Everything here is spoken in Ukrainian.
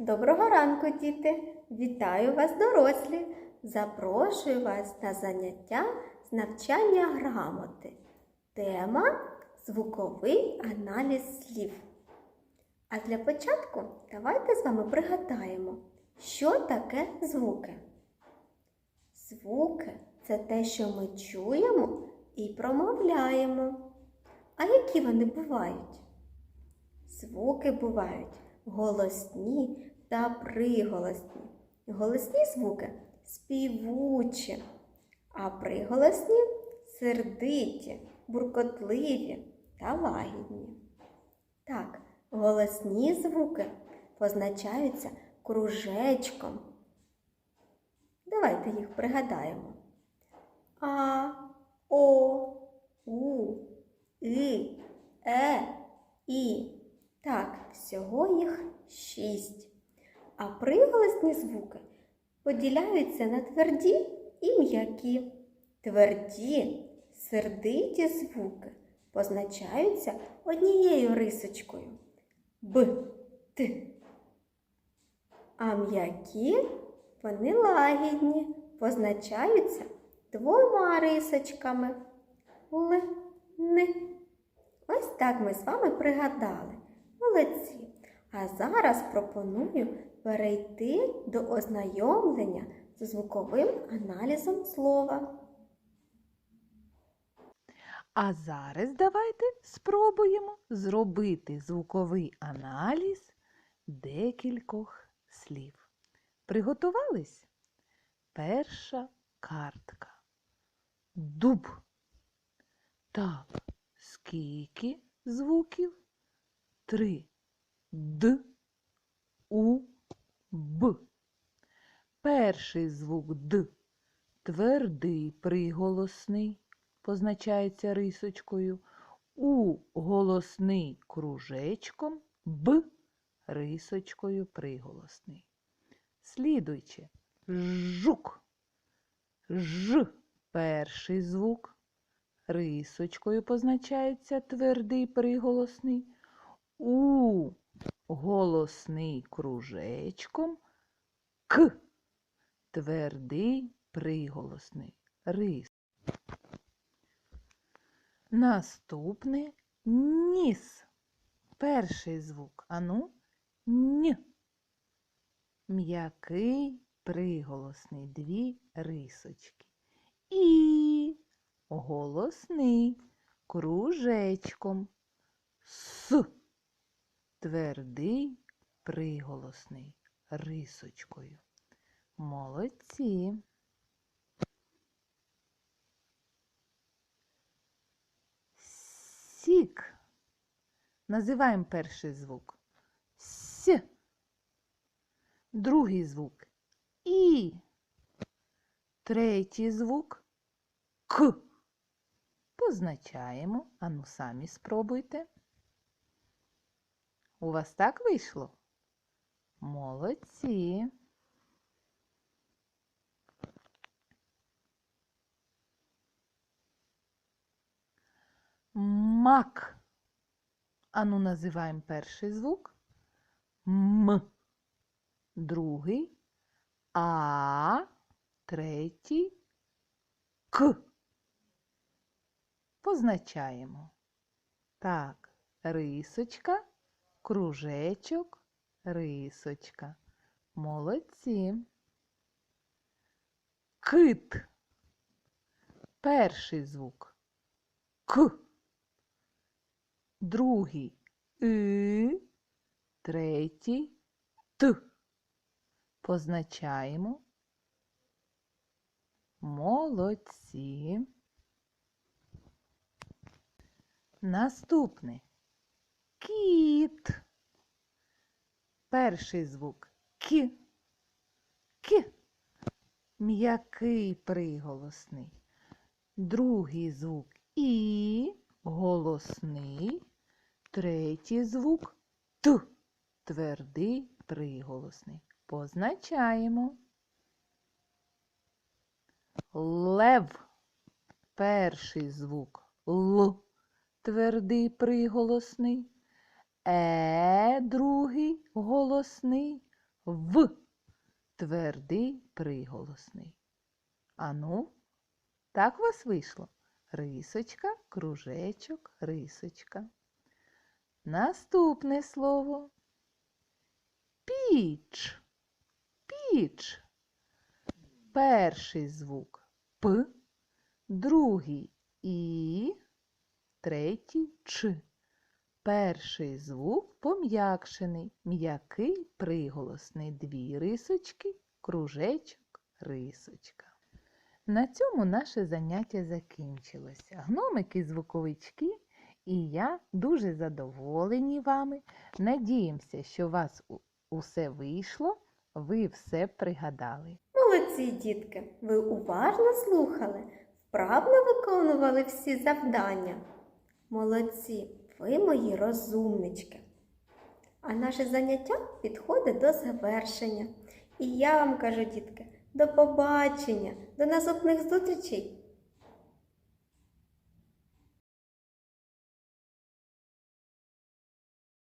Доброго ранку, діти! Вітаю вас, дорослі! Запрошую вас на заняття з навчання грамоти. Тема звуковий аналіз слів. А для початку давайте з вами пригадаємо, що таке звуки. Звуки це те, що ми чуємо і промовляємо. А які вони бувають? Звуки бувають голосні та приголосні. Голосні звуки співучі, а приголосні сердиті, буркотливі та лагідні. Так, голосні звуки позначаються кружечком. Давайте їх пригадаємо. А, О, У, И, Е, І. Так, всього їх шість. А приголосні звуки поділяються на тверді і м'які. Тверді, сердиті звуки позначаються однією рисочкою Б, Т. А м'які вони лагідні, позначаються двома рисочками Л, Н. Ось так ми з вами пригадали. Молодці. А зараз пропоную перейти до ознайомлення з звуковим аналізом слова. А зараз давайте спробуємо зробити звуковий аналіз декількох слів. Приготувались? Перша картка. Дуб. Так, скільки звуків? Три. Д, У, Б. Перший звук Д твердий приголосний позначається рисочкою, У голосний кружечком, Б рисочкою приголосний. Слідуючи жук. Ж перший звук. Рисочкою позначається твердий приголосний. У голосний кружечком, К твердий приголосний рис. Наступне ніс. Перший звук. Ану, н. М'який приголосний. Дві рисочки. І голосний кружечком. С. Твердий приголосний рисочкою. Молодці. Сік. Називаємо перший звук. С. Другий звук І. Третій звук К. Позначаємо. Ану, самі спробуйте. У вас так вийшло? Молодці. Мак. Ану, називаємо перший звук. М. Другий. А. Третій. К. Позначаємо. Так, рисочка, кружечок, рисочка. Молодці. Кит. Перший звук. К. Другий И. Третій Т. Позначаємо. Молодці. Наступне. Кіт. Перший звук К. К. М'який приголосний. Другий звук І. Голосний. Третій звук Т. Твердий приголосний. Позначаємо. Лев. Перший звук Л. Твердий приголосний. Е другий голосний. В. Твердий приголосний. Ану, так у вас вийшло? Рисочка, кружечок, рисочка. Наступне слово. Піч. Піч. Перший звук П, другий І, третій Ч. Перший звук пом'якшений, м'який приголосний. Дві рисочки, кружечок, рисочка. На цьому наше заняття закінчилося. Гномики звуковички і я дуже задоволені вами. Надіємося, що у вас усе вийшло, ви все пригадали. Молодці, дітки! Ви уважно слухали, вправно виконували всі завдання. Молодці, ви мої розумнички. А наше заняття підходить до завершення. І я вам кажу, дітки, до побачення, до наступних зустрічей